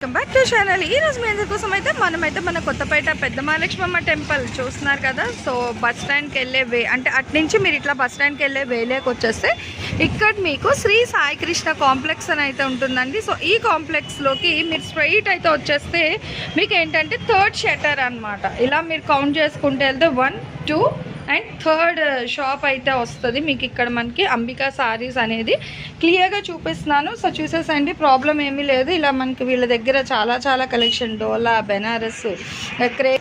Welcome back to channel ఈ రోజు మీ అందరి కోసం అయితే మనమైతే మన కొత్తపేట పెద్ద మహాలక్ష్మమ్మ టెంపుల్ చూస్తున్నారు కదా. సో బస్ స్టాండ్కి వెళ్ళే వే అంటే అటు నుంచి మీరు ఇట్లా బస్ స్టాండ్కి వెళ్ళే వేలేకి వచ్చేస్తే ఇక్కడ మీకు శ్రీ సాయి కృష్ణ కాంప్లెక్స్ అని అయితే ఉంటుందండి. సో ఈ కాంప్లెక్స్లోకి మీరు స్ట్రైట్ అయితే వచ్చేస్తే మీకు ఏంటంటే థర్డ్ షటర్ అన్నమాట. ఇలా మీరు కౌంట్ చేసుకుంటే వెళ్తే one two and third shop అయితే వస్తుంది. మీకు ఇక్కడ మనకి అంబికా సారీస్ అనేది క్లియర్గా చూపిస్తున్నాను. సో చూసేసండి. ప్రాబ్లం ఏమీ లేదు. ఇలా మనకి వీళ్ళ దగ్గర చాలా చాలా కలెక్షన్ డోలా బెనారస్ క్రే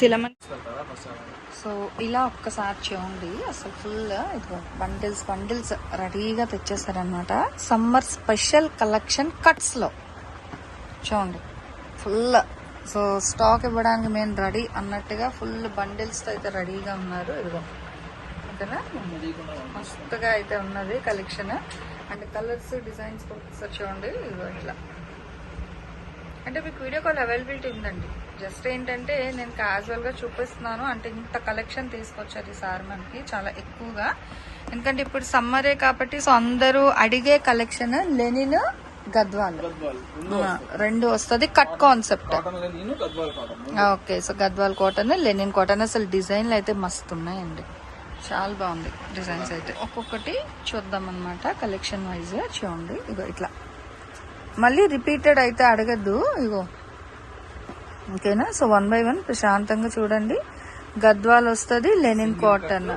సిలమన్ సో ఇలా ఒక్కసారి చూడండి. అసలు ఫుల్ బండిల్స్ బండిల్స్ రెడీగా తెచ్చేసారనమాట సమ్మర్ స్పెషల్ కలెక్షన్ కట్స్లో చూడండి. ఫుల్ సో స్టాక్ ఇవ్వడానికి మేము రెడీ అన్నట్టుగా ఫుల్ బండిల్స్తో అయితే రెడీగా ఉన్నారు. ఇదిగో. ఓకేనా? మస్తుగా అయితే ఉన్నది కలెక్షన్. అండ్ కలర్స్ డిజైన్స్ ఒకసారి చూడండి. ఇదిగో ఇట్లా. అంటే మీకు వీడియో కాల్ అవైలబిలిటీ ఉందండి. జస్ట్ ఏంటంటే నేను క్యాజువల్గా చూపిస్తున్నాను. అంటే ఇంత కలెక్షన్ తీసుకొచ్చారు ఈసారి మనకి. చాలా ఎక్కువగా. ఎందుకంటే ఇప్పుడు సమ్మరే కాబట్టి సో అందరూ అడిగే కలెక్షన్ లెనిన్ గద్వాల్. రెండు వస్తుంది. Cut concept okay. So Gadwal cotton linen cotton. అసలు డిజైన్లు అయితే మస్తు ఉన్నాయండి. చాలా బాగుంది డిజైన్స్ అయితే. ఒక్కొక్కటి చూద్దాం అనమాట కలెక్షన్ వైజ్ చూడండి. ఇగో ఇట్లా. మళ్ళీ రిపీటెడ్ అయితే అడగద్దు. ఇగో. ఓకేనా? సో వన్ బై వన్ ప్రశాంతంగా చూడండి. గద్వాల్ వస్తుంది లెనిన్ కాటన్.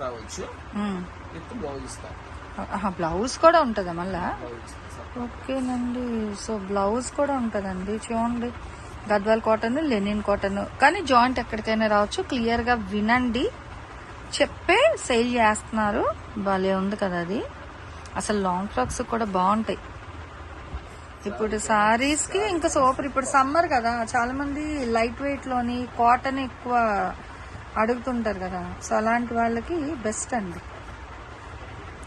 రావచ్చు. బ్లౌజ్ కూడా ఉంటుందా మళ్ళా? ఓకేనండి. సో బ్లౌజ్ కూడా ఉంటుందండి. చూడండి. Gadwal cotton linen cotton. కానీ జాయింట్ ఎక్కడికైనా రావచ్చు. క్లియర్గా వినండి. చెప్పే సేల్ చేస్తున్నారు. భలే ఉంది కదా అది. అసలు లాంగ్ ఫ్రాక్స్ కూడా బాగుంటాయి. ఇప్పుడు సారీస్కి ఇంకా సూపర్. ఇప్పుడు సమ్మర్ కదా. చాలామంది లైట్ వెయిట్లోని కాటన్ ఎక్కువ అడుగుతుంటారు కదా. సో అలాంటి వాళ్ళకి బెస్ట్ అండి.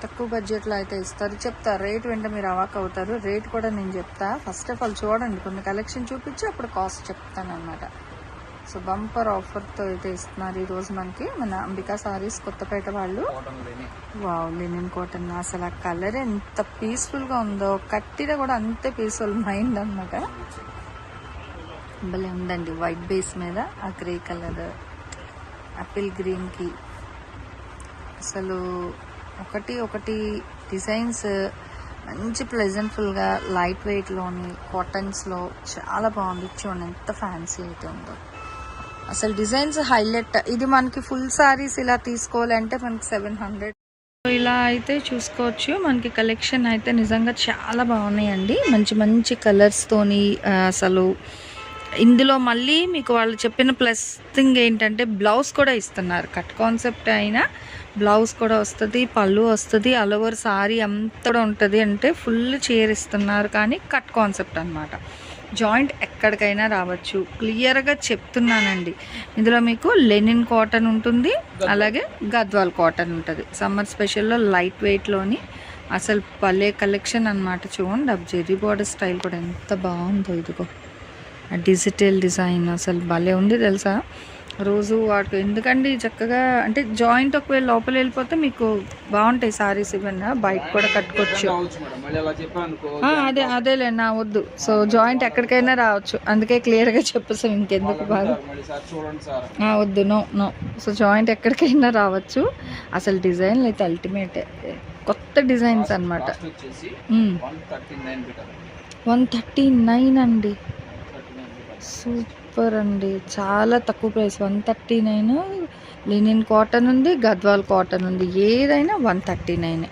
తక్కువ బడ్జెట్లో అయితే ఇస్తారు. చెప్తారు రేట్ వెంట మీరు అవాక్ అవుతారు. రేట్ కూడా నేను చెప్తా. ఫస్ట్ ఆఫ్ ఆల్ చూడండి కొన్ని కలెక్షన్ చూపించి అప్పుడు కాస్ట్ చెప్తాను అనమాట సో బంపర్ ఆఫర్తో అయితే ఇస్తున్నారు ఈ రోజు మనకి మన అంబికా సారీస్ కొత్తపేట వాళ్ళు. వావ్ లెనిన్ కాటన్ అసలు ఆ కలర్ ఎంత పీస్ఫుల్గా ఉందో. కట్టిన కూడా అంతే పీస్ఫుల్ మైండ్ అన్నమాట. భలే ఉందండి వైట్ బేస్ మీద ఆ గ్రే కలర్ ఆపిల్ గ్రీన్కి. అసలు ఒకటి ఒకటి డిజైన్స్ మంచి ప్లెజెంట్ఫుల్గా లైట్ వెయిట్లోని కాటన్స్లో చాలా బాగుంది. చూడండి ఎంత ఫ్యాన్సీ అయితే ఉందో. అసలు డిజైన్స్ హైలైట్ ఇది మనకి ఫుల్ సారీస్ ఇలా తీసుకోవాలంటే మనకి సెవెన్ హండ్రెడ్ ఇలా అయితే చూసుకోవచ్చు. మనకి కలెక్షన్ అయితే నిజంగా చాలా బాగున్నాయండి. మంచి మంచి కలర్స్తోని అసలు ఇందులో మళ్ళీ మీకు వాళ్ళు చెప్పిన ప్లస్ థింగ్ ఏంటంటే బ్లౌజ్ కూడా ఇస్తున్నారు. కట్ కాన్సెప్ట్ అయినా బ్లౌజ్ కూడా వస్తుంది పళ్ళు వస్తుంది ఆల్ ఓవర్ సారీ అంతా కూడా ఉంటుంది అంటే ఫుల్ చీర ఇస్తున్నారు కానీ కట్ కాన్సెప్ట్ అన్నమాట. జాయింట్ ఎక్కడికైనా రావచ్చు. క్లియర్గా చెప్తున్నానండి. ఇందులో మీకు లెనిన్ కాటన్ ఉంటుంది అలాగే గద్వాల్ కాటన్ ఉంటుంది. సమ్మర్ స్పెషల్లో లైట్ వెయిట్లోని అసలు భలే కలెక్షన్ అన్నమాట. చూడండి ఆ జెర్రీ బార్డర్ స్టైల్ కూడా ఎంత బాగుందో ఇదిగో. డిజిటల్ డిజైన్ అసలు భలే ఉంది తెలుసా? రోజు వాటికి ఎందుకండి చక్కగా అంటే జాయింట్ ఒకవేళ లోపల వెళ్ళిపోతే మీకు బాగుంటాయి సారీస్ ఇవన్నీ బయట కూడా కట్టుకోవచ్చు. అదే అదేలే నా వద్దు. సో జాయింట్ ఎక్కడికైనా రావచ్చు. అందుకే క్లియర్గా చెప్పేసాం ఇంకెందుకు బాగా వద్దు నో నో సో జాయింట్ ఎక్కడికైనా రావచ్చు. అసలు డిజైన్లు అయితే అల్టిమేట్ కొత్త డిజైన్స్ అనమాట వన్ థర్టీ నైన్ అండి. బీటర్ సూపర్ అండి. చాలా తక్కువ price. One thirty nine linen cotton ఉంది గద్వాల్ కాటన్ ఉంది. ఏదైనా one thirty nine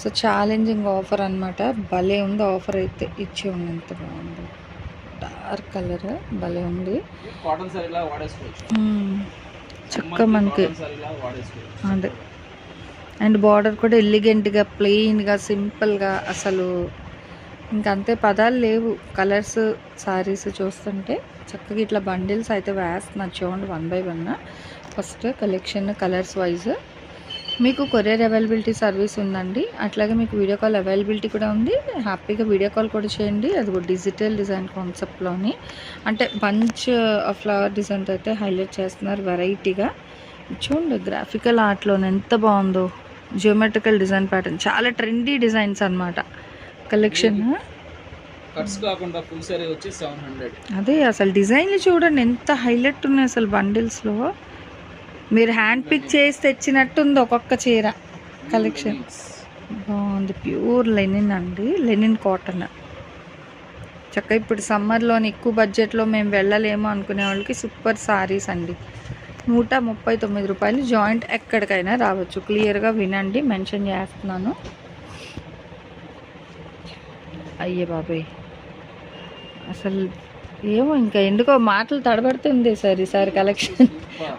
so challenging offer అన్నమాట. భలే ఉంది ఆఫర్ అయితే. ఇచ్చి ఉంది ఎంత బాగుంది. డార్క్ కలర్ భలే ఉంది. చక్కగా మనకి అదే. అండ్ బార్డర్ కూడా ఎలిగెంట్గా ప్లెయిన్గా సింపుల్గా అసలు ఇంకంతే పదాలు లేవు. కలర్స్ సారీస్ చూస్తుంటే చక్కగా ఇట్లా బండిల్స్ అయితే వేస్తున్నారు చూడండి one by one first collection colours wise మీకు కొరియర్ అవైలబిలిటీ సర్వీస్ ఉందండి. అట్లాగే మీకు వీడియో కాల్ అవైలబిలిటీ కూడా ఉంది. హ్యాపీగా వీడియో కాల్ కూడా చేయండి. అది కూడా డిజిటల్ డిజైన్ కాన్సెప్ట్లోని అంటే బంచ్ ఫ్లవర్ డిజైన్తో అయితే హైలైట్ చేస్తున్నారు వెరైటీగా చూడండి గ్రాఫికల్ ఆర్ట్లోనే ఎంత బాగుందో. జియోమెట్రికల్ డిజైన్ ప్యాటర్న్ చాలా ట్రెండీ డిజైన్స్ అనమాట కలెక్షన్ కట్స్ కాకుండా ఫుల్ సారీ వచ్చి సెవెన్ హండ్రెడ్ అదే అసలు డిజైన్లు చూడండి ఎంత హైలైట్ ఉన్నాయి అసలు బండిల్స్లో మీరు హ్యాండ్ పిక్ చేసి తెచ్చినట్టుంది ఒక్కొక్క చీర కలెక్షన్ బాగుంది ప్యూర్ లెనిన్ అండి లెనిన్ కాటన్ చక్కగా ఇప్పుడు సమ్మర్లోని ఎక్కువ బడ్జెట్లో మేము వెళ్ళలేము అనుకునే వాళ్ళకి సూపర్ సారీస్ అండి. నూట ముప్పై తొమ్మిది రూపాయలు జాయింట్ ఎక్కడికైనా రావచ్చు. క్లియర్గా వినండి మెన్షన్ చేస్తున్నాను. అయ్యే బాబాయ్. అసలు ఏమో ఇంకా ఎందుకో మాటలు తడబడుతుంది సార్ ఈసారి కలెక్షన్.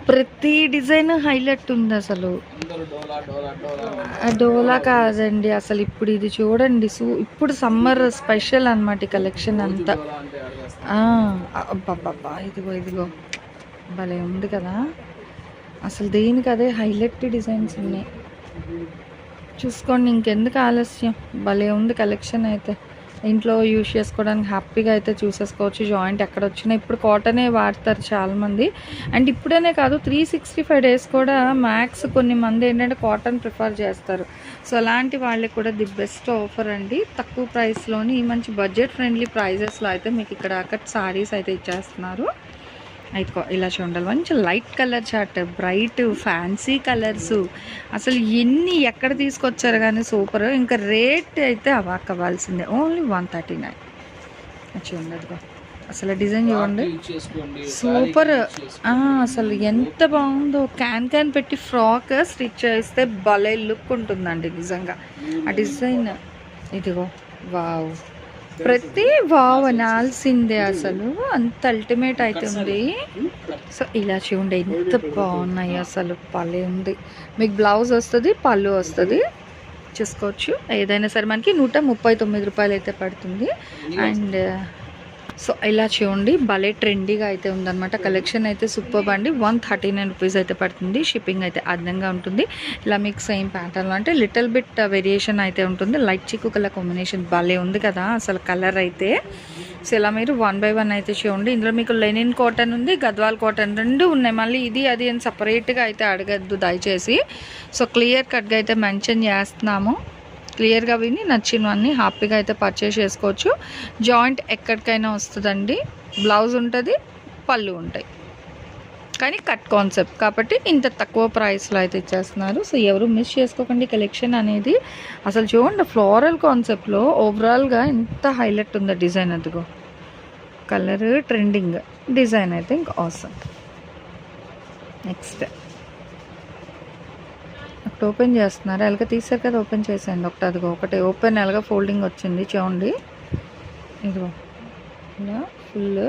ప్రతి డిజైన్ హైలైట్ ఉంది అసలు. డోలా కాదండి అసలు ఇప్పుడు ఇది చూడండి సో ఇప్పుడు సమ్మర్ స్పెషల్ అనమాట కలెక్షన్ అంతా. అబ్బాబ్బా అబ్బబ్బబ్బా ఇదిగో ఇదిగో. భలే ఉంది కదా. అసలు దేనికి అదే హైలైట్ డిజైన్స్ ఉన్నాయి. చూసుకోండి ఇంకెందుకు ఆలస్యం. భలే ఉంది కలెక్షన్ అయితే. ఇంట్లో యూజ్ చేసుకోవడానికి హ్యాపీగా అయితే చూసేసుకోవచ్చు. జాయింట్ ఎక్కడ వచ్చినా ఇప్పుడు కాటనే వాడతారు చాలామంది. అండ్ ఇప్పుడనే కాదు త్రీ సిక్స్టీ ఫైవ్ డేస్ కూడా మ్యాక్స్ కొన్ని మంది ఏంటంటే కాటన్ ప్రిఫర్ చేస్తారు. సో అలాంటి వాళ్ళకి కూడా ది బెస్ట్ ఆఫర్ అండి. తక్కువ ప్రైస్లోని మంచి బడ్జెట్ ఫ్రెండ్లీ ప్రైజెస్లో అయితే మీకు ఇక్కడ అక్కడ శారీస్ అయితే ఇచ్చేస్తున్నారు. అయితే ఇలా చూడాలి మంచి light colour chart bright fancy colours అసలు ఎన్ని ఎక్కడ తీసుకొచ్చారు కానీ సూపర్ ఇంకా రేట్ అయితే అవాక్ అవ్వాల్సిందే. ఓన్లీ వన్ థర్టీ నైన్ చూడండి అసలు డిజైన్ చూడండి. సూపర్ అసలు ఎంత బాగుందో. క్యాన్ క్యాన్ పెట్టి ఫ్రాక్ స్టిచ్ చేస్తే భలే లుక్ ఉంటుందండి నిజంగా. ఆ డిజైన్ ఇదిగో వావ్ ప్రతి వావ్ అనాల్సిందే అసలు. అంత అల్టిమేట్ అయితే ఉంది. సో ఇలా చూడండి ఎంత బాగున్నాయి అసలు. పల్లె ఉంది. మీకు బ్లౌజ్ వస్తుంది పళ్ళు వస్తుంది. చూసుకోవచ్చు. ఏదైనా సరే మనకి నూట ముప్పై తొమ్మిది రూపాయలు అయితే పడుతుంది. అండ్ సో ఇలా చూడండి భలే ట్రెండీగా అయితే ఉందన్నమాట. కలెక్షన్ అయితే సూపర్ అండి. వన్ థర్టీ నైన్ రూపీస్ అయితే పడుతుంది. షిప్పింగ్ అయితే అదనంగా ఉంటుంది. ఇలా మీకు సేమ్ ప్యాటర్న్లో అంటే లిటిల్ బిట్ వేరియేషన్ అయితే ఉంటుంది. లైట్ చిక్కు కలర్ కాంబినేషన్ భలే ఉంది కదా అసలు కలర్ అయితే. సో ఇలా మీరు వన్ బై వన్ అయితే చూడండి. ఇందులో మీకు లెనిన్ కాటన్ ఉంది గద్వాల్ కాటన్ రెండు ఉన్నాయి. మళ్ళీ ఇది అది అని సపరేట్గా అయితే అడగద్దు దయచేసి. సో క్లియర్ కట్గా అయితే మెన్షన్ చేస్తున్నాము. క్లియర్గా విని నచ్చినవన్నీ హ్యాపీగా అయితే పర్చేస్ చేసుకోవచ్చు. జాయింట్ ఎక్కడికైనా వస్తుందండి. బ్లౌజ్ ఉంటుంది పళ్ళు ఉంటాయి. కానీ కట్ కాన్సెప్ట్ కాబట్టి ఇంత తక్కువ ప్రైస్లో అయితే ఇచ్చేస్తున్నారు. సో ఎవరు మిస్ చేసుకోకండి కలెక్షన్ అనేది. అసలు చూడండి ఫ్లోరల్ కాన్సెప్ట్లో ఓవరాల్గా ఎంత హైలైట్ ఉందో డిజైన్ అదిగో. కలర్ ట్రెండింగ్ డిజైన్ అయితే ఇంకా అవసరం నెక్స్ట్ ఒకటి ఓపెన్ చేస్తున్నారు. ఎలాగ తీసారు కదా ఓపెన్ చేసేయండి. ఒకటి అదిగో ఒకటి ఓపెన్ ఎలాగ ఫోల్డింగ్ వచ్చింది చూడండి. ఇదిగో ఇలా ఫుల్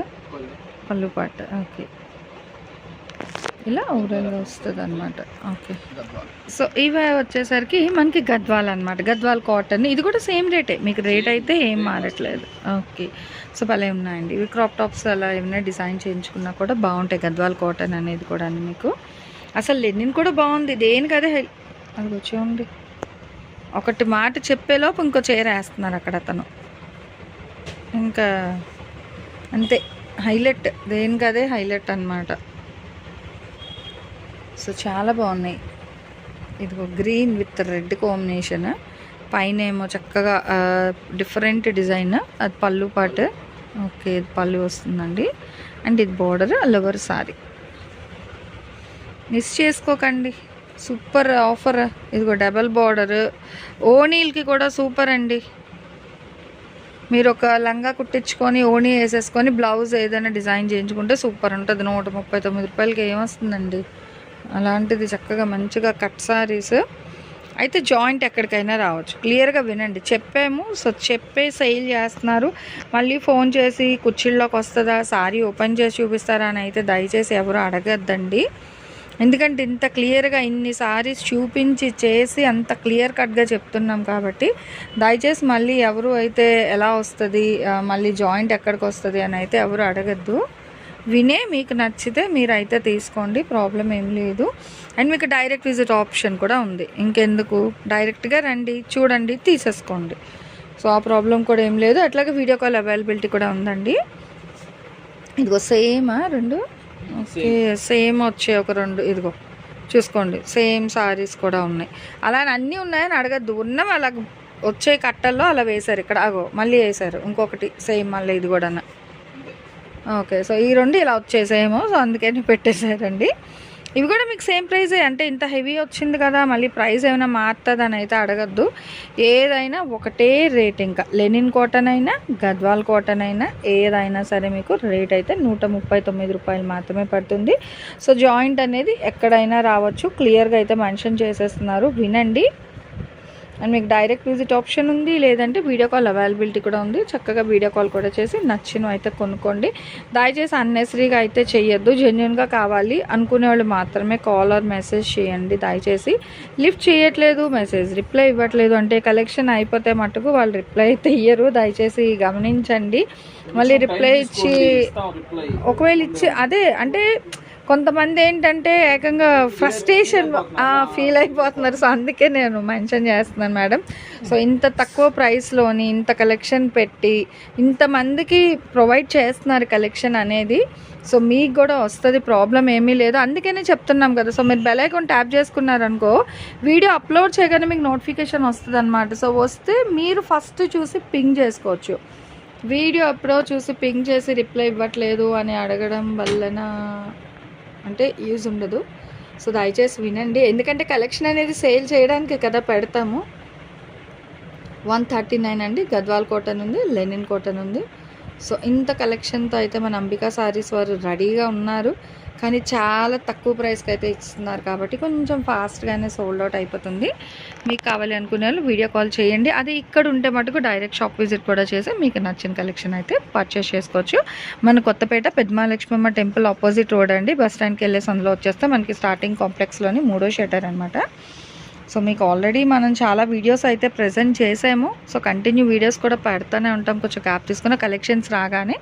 పళ్ళు పాట. ఓకే. ఇలా ఓవరాల్గా వస్తుంది అనమాట ఓకే. సో ఇవి వచ్చేసరికి మనకి గద్వాల్ అనమాట గద్వాల్ కాటన్. ఇది కూడా సేమ్ రేటే. మీకు రేట్ అయితే ఏం మారట్లేదు. ఓకే. సో భలే ఉన్నాయండి. ఇవి క్రాప్ టాప్స్ అలా ఏమైనా డిజైన్ చేయించుకున్నా కూడా బాగుంటాయి. గద్వాల్ కాటన్ అనేది కూడా మీకు. అసలు లెనిన్ కూడా బాగుంది. దేనికి అది చూడండి. ఒకటి మాట చెప్పేలోపు ఇంకో చీర వేస్తున్నారు అక్కడ అతను. ఇంకా అంతే హైలైట్. దేనికి అదే హైలైట్ అన్నమాట. సో చాలా బాగున్నాయి. ఇదిగో గ్రీన్ విత్ రెడ్ కాంబినేషన్. పైన ఏమో చక్కగా డిఫరెంట్ డిజైన్. అది పళ్ళు పాటు. ఓకే ఇది పళ్ళు వస్తుందండి. అండ్ ఇది బార్డర్ లవర్ సారీ. మిస్ చేసుకోకండి. Super offer. ఇదిగో డబల్ బార్డర్. ఓనీల్కి కూడా సూపర్ అండి. మీరు ఒక లంగా కుట్టించుకొని ఓనీ వేసేసుకొని బ్లౌజ్ ఏదైనా డిజైన్ చేయించుకుంటే సూపర్ ఉంటుంది. నూట ముప్పై తొమ్మిది రూపాయలకి ఏమొస్తుందండి? అలాంటిది చక్కగా మంచిగా కట్ సారీస్. అయితే జాయింట్ ఎక్కడికైనా రావచ్చు. క్లియర్గా వినండి. చెప్పాము సో చెప్పే సెయిల్ చేస్తున్నారు. మళ్ళీ ఫోన్ చేసి కుర్చీల్లోకి వస్తుందా? సారీ ఓపెన్ చేసి చూపిస్తారా అని అయితే దయచేసి ఎవరు అడగద్దండి. ఎందుకంటే ఇంత క్లియర్గా ఇన్ని సారీస్ చూపించి చేసి అంత క్లియర్ కట్గా చెప్తున్నాం కాబట్టి దయచేసి మళ్ళీ ఎవరు అయితే ఎలా వస్తుంది మళ్ళీ జాయింట్ ఎక్కడికి వస్తుంది అని అయితే ఎవరు అడగద్దు. వినే మీకు నచ్చితే మీరైతే తీసుకోండి ప్రాబ్లం ఏం లేదు. అండ్ మీకు డైరెక్ట్ విజిట్ ఆప్షన్ కూడా ఉంది. ఇంకెందుకు? డైరెక్ట్గా రండి చూడండి తీసేసుకోండి. సో ఆ ప్రాబ్లం కూడా ఏం లేదు. అట్లాగే వీడియో కాల్ అవైలబిలిటీ కూడా ఉందండి. ఇదిగో సేమా రెండు. ఓకే సేమ్ వచ్చే ఒక రెండు ఇదిగో చూసుకోండి సేమ్ సారీస్ కూడా ఉన్నాయి. అలా అని అన్నీ ఉన్నాయని అడగద్దు ఉన్నవి అలా వచ్చే కట్టల్లో అలా వేశారు ఇక్కడ అగో మళ్ళీ వేశారు ఇంకొకటి సేమ్ మళ్ళీ ఇది కూడా ఓకే సో ఈ రెండు ఇలా వచ్చేసేమో సో అందుకని పెట్టేశారండి ఇవి కూడా మీకు సేమ్ ప్రైజే అంటే ఇంత హెవీ వచ్చింది కదా మళ్ళీ ప్రైస్ ఏమైనా మారుతుంది అని అయితే అడగద్దు. ఏదైనా ఒకటే రేట్ ఇంకా. లెనిన్ కాటన్ అయినా గద్వాల్ కాటన్ అయినా ఏదైనా సరే మీకు రేట్ అయితే నూట ముప్పై తొమ్మిది రూపాయలు మాత్రమే పడుతుంది. సో జాయింట్ అనేది ఎక్కడైనా రావచ్చు. క్లియర్గా అయితే మెన్షన్ చేసేస్తున్నారు. వినండి. అండ్ మీకు డైరెక్ట్ విజిట్ ఆప్షన్ ఉంది లేదంటే వీడియో కాల్ అవైలబిలిటీ కూడా ఉంది. చక్కగా వీడియో కాల్ కూడా చేసి నచ్చిన అయితే కొనుక్కోండి. దయచేసి అన్నెసరీగా అయితే చేయొద్దు జెన్యున్గా కావాలి అనుకునే వాళ్ళు మాత్రమే కాల్ ఆర్ మెసేజ్ చేయండి దయచేసి. లిఫ్ట్ చేయట్లేదు మెసేజ్ రిప్లై ఇవ్వట్లేదు అంటే కలెక్షన్ అయిపోతే మటుకు వాళ్ళు రిప్లై అయితే ఇయ్యరు. దయచేసి గమనించండి. మళ్ళీ రిప్లై ఇచ్చి ఒకవేళ ఇచ్చి అదే అంటే కొంతమంది ఏంటంటే ఏకంగా ఫ్రస్ట్రేషన్ ఫీల్ అయిపోతున్నారు. సో అందుకే నేను మెన్షన్ చేస్తున్నాను మేడం సో ఇంత తక్కువ ప్రైస్లోని ఇంత కలెక్షన్ పెట్టి ఇంతమందికి ప్రొవైడ్ చేస్తున్నారు కలెక్షన్ అనేది. సో మీకు కూడా వస్తుంది ప్రాబ్లం ఏమీ లేదు. అందుకనే చెప్తున్నాం కదా. సో మీరు బెల్ ఐకాన్ ట్యాప్ చేసుకున్నారనుకో వీడియో అప్లోడ్ చేయగానే మీకు నోటిఫికేషన్ వస్తుంది అనమాట సో వస్తే మీరు ఫస్ట్ చూసి పింగ్ చేసుకోవచ్చు. వీడియో ఎప్పుడో చూసి పింగ్ చేసి రిప్లై ఇవ్వట్లేదు అని అడగడం వలన అంటే యూజ్ ఉండదు. సో దయచేసి వినండి. ఎందుకంటే కలెక్షన్ అనేది సేల్ చేయడానికి కదా పెడతాము. వన్ థర్టీ నైన్ అండి. గద్వాల్ కాటన్ ఉంది లెనిన్ కాటన్ ఉంది సో ఇంత కలెక్షన్తో అయితే మన అంబికా సారీస్ వారు రెడీగా ఉన్నారు. కానీ చాలా తక్కువ ప్రైస్కి అయితే ఇస్తున్నారు కాబట్టి కొంచెం ఫాస్ట్గానే సోల్డ్ అవుట్ అయిపోతుంది. మీకు కావాలి అనుకునే వాళ్ళు వీడియో కాల్ చేయండి. అది ఇక్కడ ఉంటే మటుకు డైరెక్ట్ షాప్ విజిట్ కూడా చేసి మీకు నచ్చిన కలెక్షన్ అయితే పర్చేస్ చేసుకోవచ్చు. మన Kothapeta Peddamalakshmamma temple opposite road అండి. బస్ స్టాండ్కి వెళ్ళేసి అందులో వచ్చేస్తే మనకి స్టార్టింగ్ కాంప్లెక్స్లోని మూడో షటర్ అనమాట సో మీకు ఆల్రెడీ మనం చాలా వీడియోస్ అయితే ప్రజెంట్ చేసాము. సో కంటిన్యూ వీడియోస్ కూడా పెడతానే ఉంటాం. కొంచెం క్యాప్ తీసుకున్న కలెక్షన్స్ రాగానే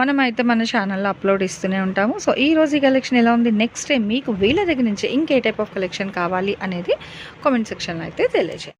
మనం అయితే మన ఛానల్లో అప్లోడ్ ఇస్తూనే ఉంటాము. సో ఈ రోజు ఈ కలెక్షన్ ఎలా ఉంది? నెక్స్ట్ టైం మీకు వీళ్ళ దగ్గర నుంచి ఇంకే టైప్ ఆఫ్ కలెక్షన్ కావాలి అనేది కామెంట్ సెక్షన్లో అయితే తెలియజేయండి.